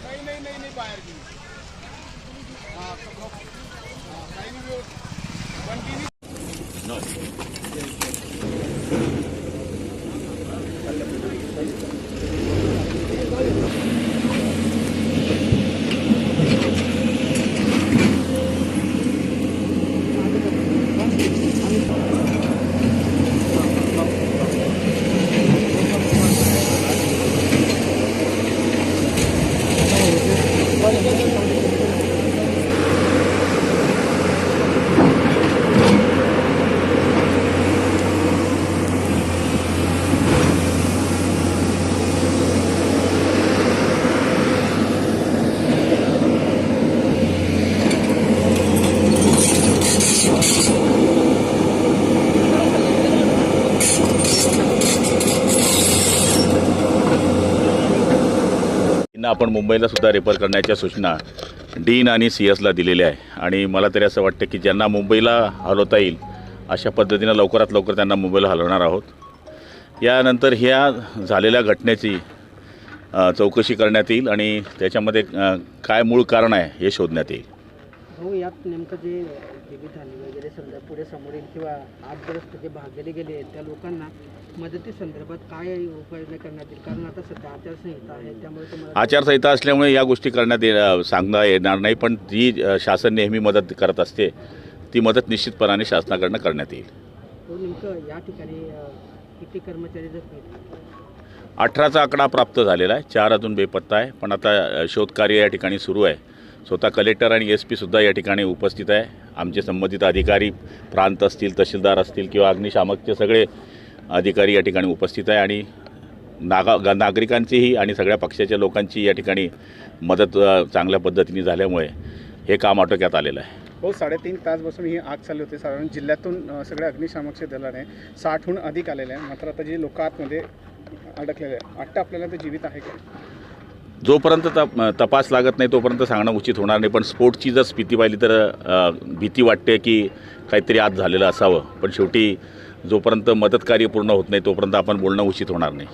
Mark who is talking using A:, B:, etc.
A: नाही नाही नाही नाही बाहेर घेऊ हां काही कंटिन्यू
B: यांना आपण मुंबईला सुद्धा रेफर करण्याच्या सूचना डीन आणि सी एसला दिलेल्या आहे आणि मला तरी असं वाटतं की ज्यांना मुंबईला हलवता येईल अशा पद्धतीनं लवकरात लवकर त्यांना मुंबईला हलवणार आहोत. यानंतर ह्या झालेल्या घटनेची चौकशी करण्यात येईल आणि त्याच्यामध्ये काय मूळ कारण आहे हे शोधण्यात येईल.
C: हो यात नेमकं जे जीवितहानी वगैरे समजा पुढे समोर येईल किंवा आठग्रस्त जे भागलेले गेले आहेत त्या लोकांना मदती संदर्भात काय उपाययोजना करण्यात येईल? कारण आता सध्या आचारसंहिता आहे त्यामुळे तुम्हाला
B: आचारसंहिता असल्यामुळे या गोष्टी करण्यात ये सांगता येणार नाही पण जी शासन नेहमी मदत करत असते ती मदत निश्चितपणाने शासनाकडनं करण्यात येईल.
C: हो नेमकं या ठिकाणी किती कर्मचारी जखमी?
B: अठराचा आकडा प्राप्त झालेला आहे चार अजून बेपत्ता आहे पण आता शोधकार्य या ठिकाणी सुरू आहे. स्वतः कलेक्टर आणि एस पीसुद्धा या ठिकाणी उपस्थित आहे. आमचे संबंधित अधिकारी प्रांत असतील तहसीलदार असतील किंवा अग्निशामकचे सगळे अधिकारी या ठिकाणी उपस्थित आहे आणि नागा नागरिकांचीही आणि सगळ्या पक्षाच्या लोकांची या ठिकाणी मदत चांगल्या पद्धतीने झाल्यामुळे हे काम आटोक्यात आलेलं आहे.
A: हो साडेतीन तासपासून ही आग चालली होती. साधारण जिल्ह्यातून सगळे सगळ्या अग्निशामकच्या दलाने साठहून अधिक आलेले आहे मात्र आता जे लोक आतमध्ये अडकलेले आहे आत्ता आपल्याला ते जीवित आहे का?
B: जोपर्यंत तप तपास लागत नाही तोपर्यंत सांगणं उचित होणार नाही. पण स्पोर्टची जर स्थिती पाहिली तर भीती वाटते की काहीतरी आज झालेलं असावं. पण शेवटी जोपर्यंत मदत कार्य पूर्ण होत नाही तोपर्यंत आपण बोलणं उचित होणार नाही.